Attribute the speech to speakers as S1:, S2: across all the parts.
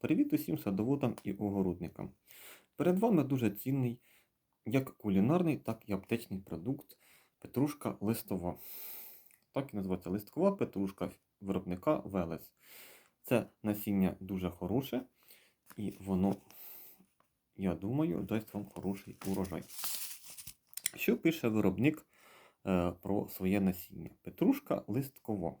S1: Привіт усім садоводам і огородникам. Перед вами дуже цінний як кулінарний, так і аптечний продукт петрушка листова. Так і називається листкова петрушка виробника Велес. Це насіння дуже хороше, і воно, я думаю, дасть вам хороший урожай. Що пише виробник е, про своє насіння? Петрушка листкова.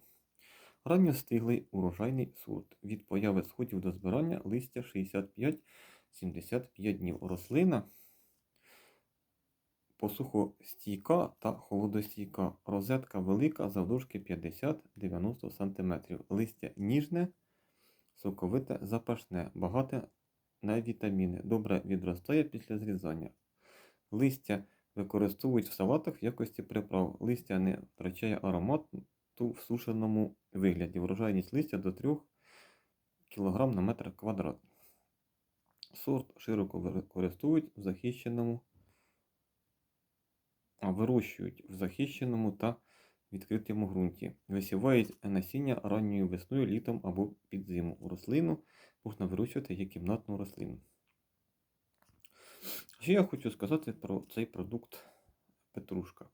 S1: Ранньостиглий урожайний сорт. Від появи сходів до збирання листя 65-75 днів. Рослина посухостійка та холодостійка. Розетка велика завдовжки 50-90 см. Листя ніжне, соковите, запашне, багате на вітаміни. Добре відростає після зрізання. Листя використовують в салатах в якості приправ. Листя не втрачає аромат ту в сушеному вигляді. Врожайність листя до 3 кг на метр квадратний. Сорт широко використовують в захищеному, вирощують в захищеному та відкритому ґрунті. Висівають насіння ранньою весною, літом або під зиму. Рослину можна вирощувати як кімнатну рослину. Що я хочу сказати про цей продукт петрушка.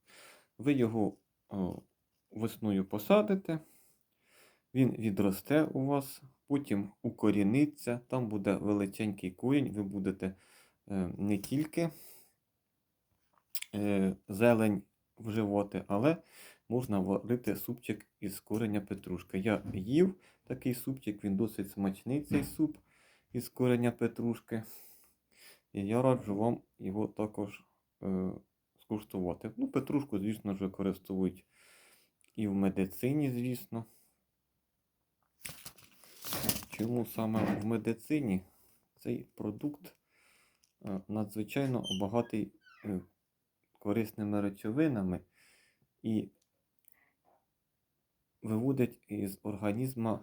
S1: Ви його весною посадите, він відросте у вас, потім укоріниться, там буде величенький корінь, ви будете е, не тільки е, зелень вживати, але можна варити супчик із кореня петрушки. Я їв такий супчик, він досить смачний, цей суп із кореня петрушки. І я раджу вам його також е, скуштувати. Ну, петрушку, звісно ж, використовують і в медицині, звісно. Чому саме в медицині цей продукт е, надзвичайно багатий е, корисними речовинами і виводить із організму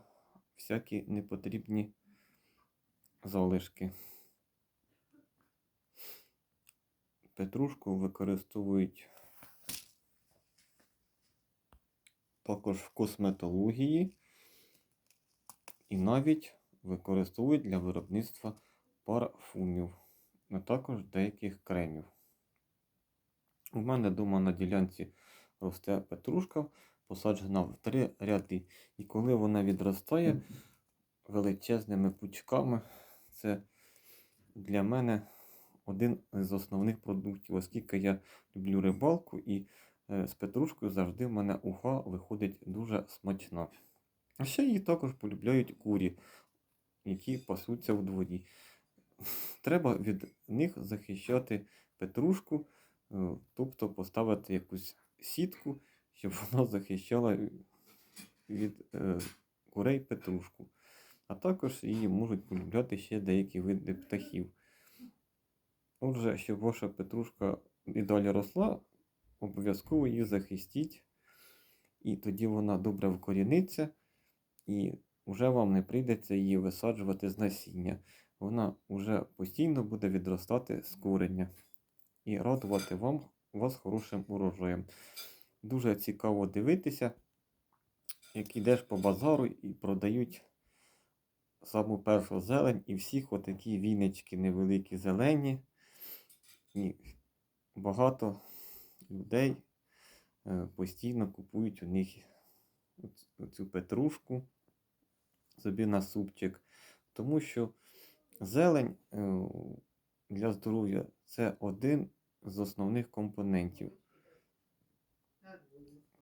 S1: всякі непотрібні залишки. Петрушку використовують також в косметології і навіть використовують для виробництва парфумів, а також деяких кремів. У мене вдома на ділянці росте петрушка, посаджена в три ряди. І коли вона відростає величезними пучками, це для мене один з основних продуктів, оскільки я люблю рибалку і з петрушкою завжди в мене уха виходить дуже смачна. А ще її також полюбляють курі, які пасуться в дворі. Треба від них захищати петрушку, е, тобто поставити якусь сітку, щоб вона захищала від е, курей петрушку. А також її можуть полюбляти ще деякі види птахів. Отже, щоб ваша петрушка і далі росла, обов'язково її захистіть, і тоді вона добре вкоріниться, і вже вам не прийдеться її висаджувати з насіння. Вона вже постійно буде відростати з корення і радувати вам вас хорошим урожаєм. Дуже цікаво дивитися, як йдеш по базару і продають саму першу зелень, і всіх отакі віночки невеликі зелені. І багато людей е, постійно купують у них цю петрушку собі на супчик. Тому що зелень е, для здоров'я це один з основних компонентів.